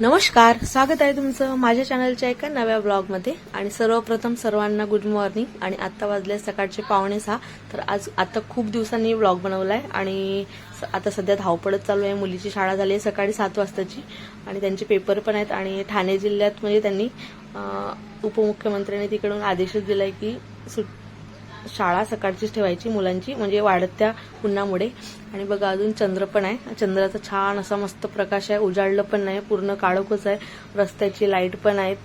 नमस्कार स्वागत आहे तुमचं माझ्या चॅनलच्या एका नव्या ब्लॉगमध्ये. आणि सर्वप्रथम सर्वांना गुड मॉर्निंग आणि आत्ता वाजले सकाळचे पावणे सहा तर आज आता खूप दिवसांनी ब्लॉग बनवलाय. आणि स- आता सध्या धावपळत चालू आहे. मुलीची शाळा झाली आहे सकाळी सात वाजताची. आणि त्यांचे पेपर पण आहेत. आणि ठाणे जिल्ह्यात म्हणजे त्यांनी उपमुख्यमंत्र्यांनी तिकडून आदेशच दिलाय की सुट शाळा सकाळचीच ठेवायची मुलांची म्हणजे वाढत्या उन्हामुळे. आणि बघा अजून चंद्र पण आहे. चंद्राचा छान असा मस्त प्रकाश आहे. उजाडलं पण नाही पूर्ण काळोखच आहे. रस्त्याची लाइट पण आहेत.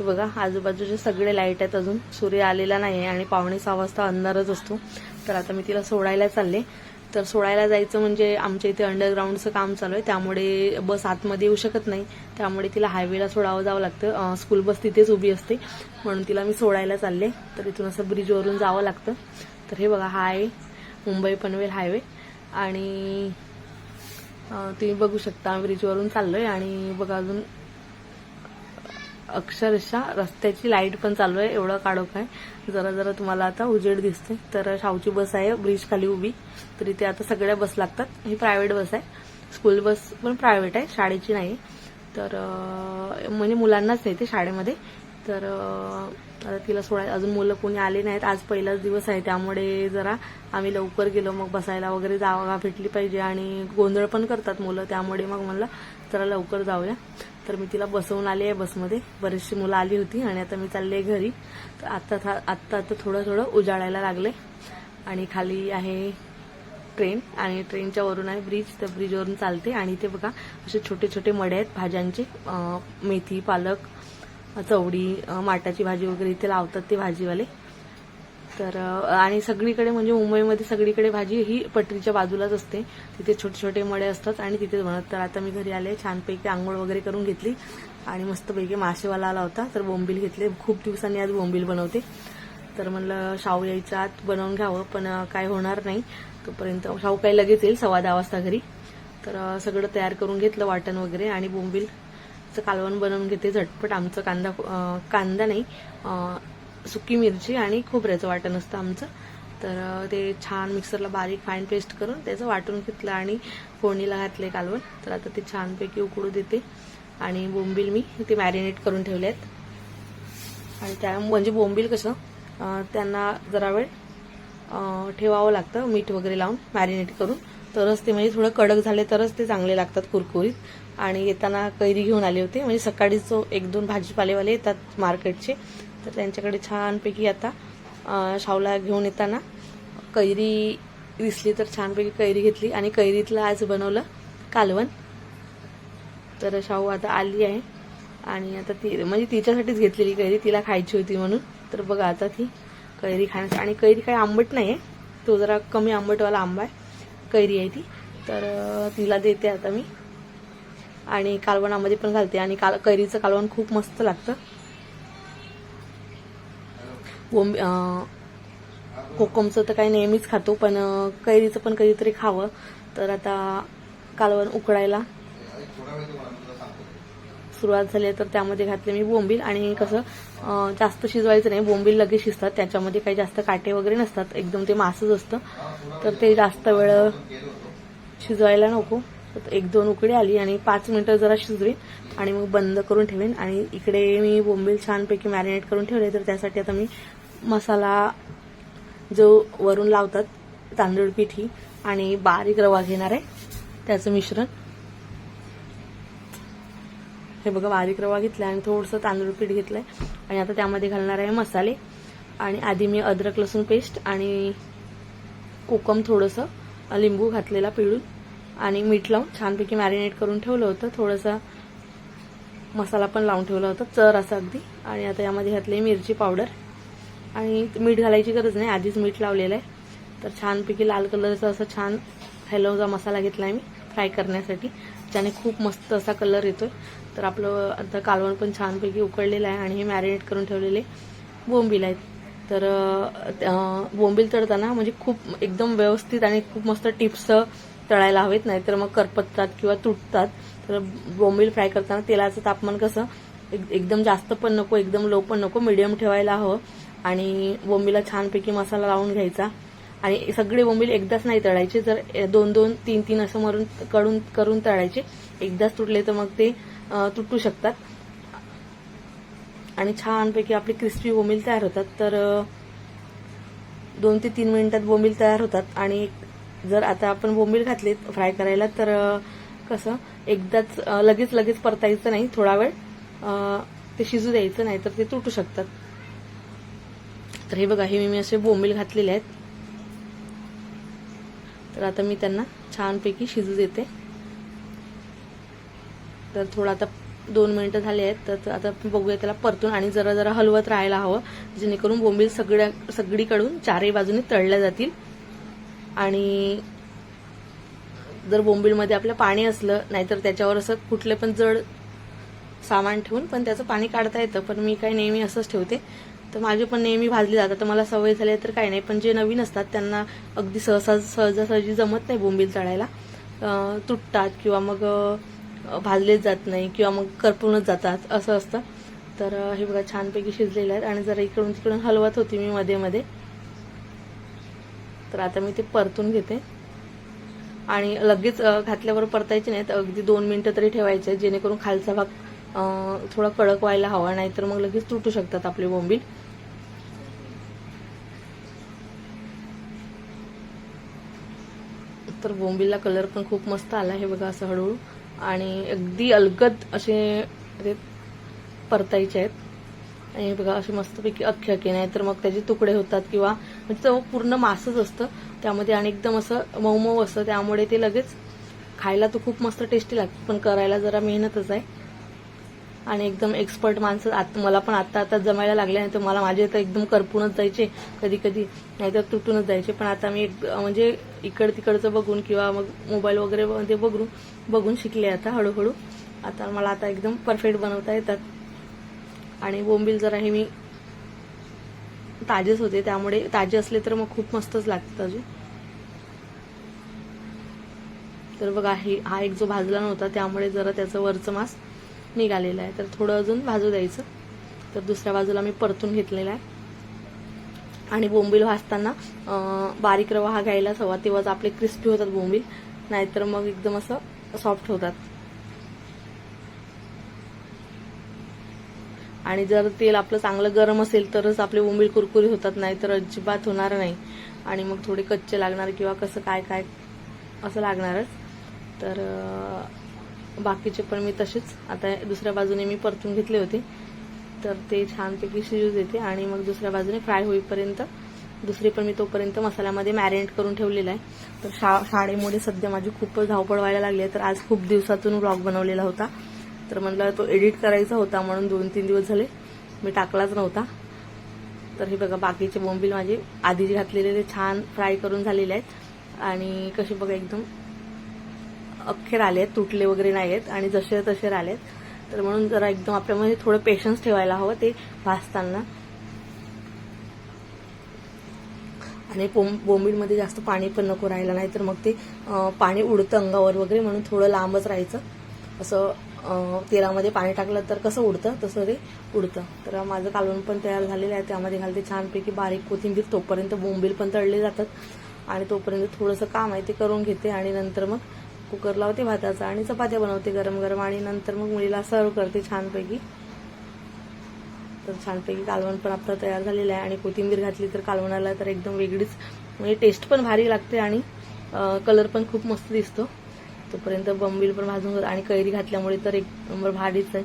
बघा आजूबाजूचे सगळे लाइट आहेत अजून. सूर्य आलेला नाही आहे आणि पावणे सहा वाजता अंधारच असतो. तर आता मी तिला सोडायला चालले. तर सोडायला जायचं म्हणजे आमच्या इथे अंडरग्राऊंडचं काम चालू आहे. त्यामुळे बस आतमध्ये येऊ शकत नाही. त्यामुळे तिला हायवेला सोडावं जावं लागतं. स्कूल बस तिथेच उभी असते. म्हणून तिला मी सोडायला चालले. तर इथून असं ब्रिजवरून जावं लागतं. तर हे बघा हा आहे मुंबई पनवेल हायवे आणि तुम्ही बघू शकता ब्रिजवरून चाललोय. आणि बघा अजून अक्षरशः रस्त्याची लाइट पण चालू आहे एवढं काढोख आहे. जरा जरा तुम्हाला आता उजेड दिसते तर शाहूची बस आहे ब्रिज खाली उभी. तर इथे आता सगळ्या बस लागतात. ही प्रायव्हेट बस आहे. स्कूल बस पण प्रायव्हेट आहे शाळेची नाही. तर म्हणजे मुलांनाच आहे ते शाळेमध्ये. तर आता तिला सोडायला अजून मुलं कोणी आले नाहीत. आज पहिलाच दिवस आहे. त्यामुळे जरा आम्ही लवकर गेलो. मग बसायला वगैरे जागा भेटली पाहिजे आणि गोंधळ पण करतात मुलं. त्यामुळे मग म्हणलं जरा लवकर जाऊया. तर मी तिला बसवून आली आहे बसमध्ये. बरीचशी मुलं आली होती आणि आता मी चालले घरी. तर आत्ता था- आत्ता आता थोडं थोडं उजाडायला लागले. आणि खाली आहे ट्रेन आणि ट्रेनच्या वरून आहे ब्रिज. त्या ब्रिजवरून चालते. आणि इथे बघा असे छोटे छोटे मडे आहेत. भाज्यांचे मेथी पालक चवडी अं, माटाची भाजी वगैरे इथे लावतात ते भाजीवाले. तर आणि सगळीकडे म्हणजे मुंबईमध्ये सगळीकडे भाजी ही पटरीच्या बाजूलाच असते. तिथे छोटे छोटे मळे असतात आणि तिथेच बनत तर आता मी घरी आले छानपैकी आंघोळ वगैरे करून घेतली आणि मस्तपैकी मासेवाला आला होता. तर बोंबील घेतले. खूप दिवसांनी आज बोंबील बनवते. तर म्हणलं शाहू यायच्या आत बनवून घ्यावं पण काय होणार नाही. तोपर्यंत शाहू काही लगेच येईल सव्वा दहा वाजता घरी. तर सगळं तयार करून घेतलं वाटण वगैरे आणि बोंबील. कालवण बनवून घेते झटपट. आमचं कांदा कांदा नाही सुकी मिरची आणि खोबऱ्याचं वाटण असतं आमचं. तर ते छान मिक्सरला बारीक फाईन पेस्ट करून त्याचं वाटून घेतलं आणि फोडणीला घातले कालवण. तर आता ते छानपैकी उकडू देते. आणि बोंबील मी ते मॅरिनेट करून ठेवले आहेत. आणि त्या म्हणजे बोंबील कसं त्यांना जरा वेळ ठेवावं लागतं मीठ वगैरे लावून मॅरिनेट करून. तरच ते म्हणजे थोडं कडक झाले तरच ते चांगले लागतात कुरकुरीत. आणि येताना कैरी घेऊन आले होते. म्हणजे सकाळीच जो एक दोन भाजीपालेवाले येतात मार्केटचे तर त्यांच्याकडे छानपैकी आता शावला घेऊन येताना कैरी दिसली तर छानपैकी कैरी घेतली आणि कैरीतलं आज बनवलं कालवण. तर शाहू आता आली आहे आणि आता ती म्हणजे तिच्यासाठीच घेतलेली कैरी तिला खायची होती म्हणून. तर बघा आता ती कैरी खाण्याची आणि कैरी काही आंबट नाही आहे तो जरा कमी आंबटवाला आंबा आहे. कैरी आहे ती. तर तिला देते आता मी. आणि कालवणामध्ये पण घालते. आणि काल कैरीचं कालवण खूप मस्त लागतं. बोंबी कोकमचं तर काही नेहमीच खातो पण कैरीचं पण कधीतरी खावं. तर आता कालवण उकडायला सुरुवात झाली तर त्यामध्ये घातले मी बोंबील. आणि कसं जास्त शिजवायचं नाही. बोंबील लगेच शिजतात. त्याच्यामध्ये काही जास्त काटे वगैरे नसतात. एकदम ते मासच असतं. तर ते जास्त वेळ शिजवायला नको. एक दोन उकडी आली आणि पाच मिनिटं जरा शिजवेन आणि मग बंद करून ठेवेन. आणि इकडे मी बोंबील छानपैकी मॅरिनेट करून ठेवले तर त्यासाठी आता मी मसाला जो वरून लावतात तांदूळ पिठी आणि बारीक रवा घेणार आहे. त्याचं मिश्रण. हे बघा बारीक रवा घेतला आणि थोडंसं तांदूळ पीठ घेतलंय. आणि आता त्यामध्ये घालणार आहे मसाले. आणि आधी मी अद्रक लसूण पेस्ट आणि कोकम थोडंसं लिंबू घातलेला पिळून. आणि मीठ लावून छानपैकी मॅरिनेट करून ठेवलं होतं. थोडंसं मसाला पण लावून ठेवला होता. चर असं अगदी. आणि आता यामध्ये घातली मिरची पावडर. आणि मीठ घालायची गरज नाही. आधीच मीठ लावलेलं आहे. तर छानपैकी लाल कलरचा असं छान हॅलोचा मसाला घेतला आहे मी फ्राय करण्यासाठी. ज्याने खूप मस्त असा कलर येतोय. तर आपलं आता कालवण पण छानपैकी उकळलेलं आहे आणि हे मॅरिनेट करून ठेवलेले बोंबील आहेत. तर बोंबील तळताना म्हणजे खूप एकदम व्यवस्थित आणि खूप मस्त टिप्स तळायला हवेत नाही तर मग करपतात किंवा तुटतात. तर बोंबील फ्राय करताना तेलाचं तापमान कसं? एक- एकदम जास्त पण नको एकदम लो पण नको मिडियम ठेवायला हवं. आणि बोंबीला छानपैकी मसाला लावून घ्यायचा. आणि सगळे बोंबील एकदाच नाही तळायचे. जर दोन दोन तीन तीन असं मरून कडून करून तळायचे एकदाच तुटले तर मग ते तुटू शकतात. आणि छानपैकी आपली क्रिस्पी बोंबील तयार होतात. तर दोन ते तीन मिनिटात बोंबील तयार होतात. आणि जर आता आपण बोंबील घातले फ्राय करायला तर कसं एकदाच लगेच लगेच परतायचं नाही थोडा वेळ ते शिजू द्यायचं नाही तर ते तुटू शकतात. तर हे बघा हे मी असे बोंबील घातलेले आहेत. तर आता मी त्यांना छानपैकी शिजू देते. तर थोडं आता दोन मिनिटं झाले आहेत तर आता बघूया त्याला परतून आणि जरा जरा हलवत राहायला हवं जेणेकरून बोंबील सगळ्या सगळीकडून चारही बाजूने तळल्या जातील. आणि जर बोंबीलमध्ये आपलं पाणी असलं नाहीतर त्याच्यावर असं कुठले पण जड सामान ठेवून पण त्याचं पाणी काढता येतं. पण मी काय नेहमी असंच ठेवते. तर माझे पण नेहमी भाजली जातात. तर मला सवय झाली आहे तर काही नाही. पण जे नवीन असतात त्यांना अगदी सहसा सहजासहजी जमत नाही बोंबील तळायला. तुटतात किंवा मग भाजलेच जात नाही किंवा मग करपूनच जातात. असं असतं. तर हे बघा छानपैकी शिजलेलं आहेत. आणि जरा इकडून तिकडून हलवत होती मी मध्ये मध्ये. तर आता मी ते परतून घेते. आणि लगेच घातल्यावर परतायचे नाहीत अगदी दोन मिनिटं तरी ठेवायचे जेणेकरून खालचा भाग थोडा कडक व्हायला हवा नाहीतर मग लगेच तुटू शकतात आपले बोंबील. तर बोंबीलला कलर पण खूप मस्त आला हे बघा असं हळूहळू. आणि अगदी अलगद असे ते परतायचे आहेत. आणि हे बघा असे मस्तपैकी अख्खे अख्खे नाही तर मग त्याचे तुकडे होतात किंवा म्हणजे पूर्ण मासच असतं. त्यामध्ये आणि एकदम असं मऊ मऊ असतं. त्यामुळे ते लगेच खायला तर खूप मस्त टेस्टी लागतं. पण करायला जरा मेहनतच आहे. आणि एकदम एक्सपर्ट माणसं आता मला पण आता आता जमायला लागले नाही तर मला माझे तर एकदम करपूनच जायचे. कधी कधी नाहीतर तुटूनच जायचे. पण आता मी एक म्हणजे इकड तिकडचं बघून किंवा मग मोबाईल वगैरे मध्ये बघून बघून शिकले आता हळूहळू. आता मला आता एकदम परफेक्ट बनवता येतात. आणि बोंबील जरा हे मी ताजेच होते. त्यामुळे ताजे असले तर मग खूप मस्तच लागतात अजून. तर बघा हे हा एक जो भाजला नव्हता त्यामुळे जरा त्याचं वरचं मांस निघालेलं आहे. तर थोडं अजून भाजू द्यायचं. तर दुसऱ्या बाजूला मी परतून घेतलेला आहे. आणि बोंबील भाजताना बारीक रवा हा घ्यायलाच हवा. तेव्हाच आपले क्रिस्पी होतात बोंबील. नाहीतर मग एकदम असं सॉफ्ट होतात. आणि जर तेल आपलं चांगलं गरम असेल तरच आपले बोंबील कुरकुरी होतात नाही तर अजिबात होणार नाही. आणि मग थोडे कच्चे लागणार किंवा कसं काय काय असं लागणारच. तर बाकीचे पण मी तसेच. आता दुसऱ्या बाजूने मी परतून घेतले होते. तर ते छानपैकी शिजू देते आणि मग दुसऱ्या बाजूने फ्राय होईपर्यंत दुसरी पण मी तोपर्यंत मसाल्यामध्ये मॅरिनेट करून ठेवलेला आहे. तर शा शाळेमुळे सध्या माझी खूपच धावपळ व्हायला लागली आहे. तर आज खूप दिवसातून ब्लॉग बनवलेला होता. तर म्हटलं तो एडिट करायचा होता म्हणून दोन तीन दिवस झाले. मी टाकलाच नव्हता. तर हे बघा बाकीचे बोंबील माझे आधी घातलेले ते छान फ्राय करून झालेले आहेत. आणि कसे बघा एकदम अख्खेर आले आहेत तुटले वगैरे नाही आहेत आणि जसे तसे राहिले आहेत तर म्हणून जरा एकदम आपल्यामध्ये थोडं पेशन्स ठेवायला हवं ते भाजताना. आणि बोंबीलमध्ये जास्त पाणी पण नको राहायला नाही तर मग ते पाणी उडतं अंगावर वगैरे म्हणून थोडं लांबच राहायचं. असं तेलामध्ये पाणी टाकलं तर कसं उडतं? तसं ते उडतं. तर माझं कालवण पण तयार झालेलं आहे. त्यामध्ये घालते छानपैकी बारीक कोथिंबीर तोपर्यंत बोंबील पण तळले जातात. आणि तोपर्यंत थोडंसं काम आहे ते करून घेते आणि नंतर मग कुकर लावते भाताचा आणि चपात्या बनवते गरम गरम आणि नंतर मग मुलीला सर्व करते छानपैकी. तर छानपैकी कालवण पण आपलं तयार झालेलं आहे आणि कोथिंबीर घातली तर कालवणाला तर एकदम वेगळीच म्हणजे टेस्ट पण भारी लागते आणि कलर पण खूप मस्त दिसतो. तोपर्यंत बंबील पण भाजून आणि कैरी घातल्यामुळे तर एक नंबर भारीच आहे.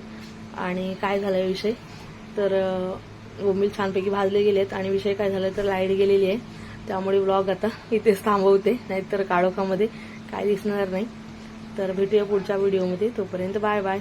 आणि काय झालं विषय? तर बोंबील छानपैकी भाजले गेलेत आणि विषय काय झाला तर लाइट गेलेली आहे. त्यामुळे ब्लॉग आता इथेच थांबवते नाहीतर काळोखामध्ये काय दिसणार नाही. तर भेटूया पुढच्या व्हिडिओमध्ये तोपर्यंत बाय बाय.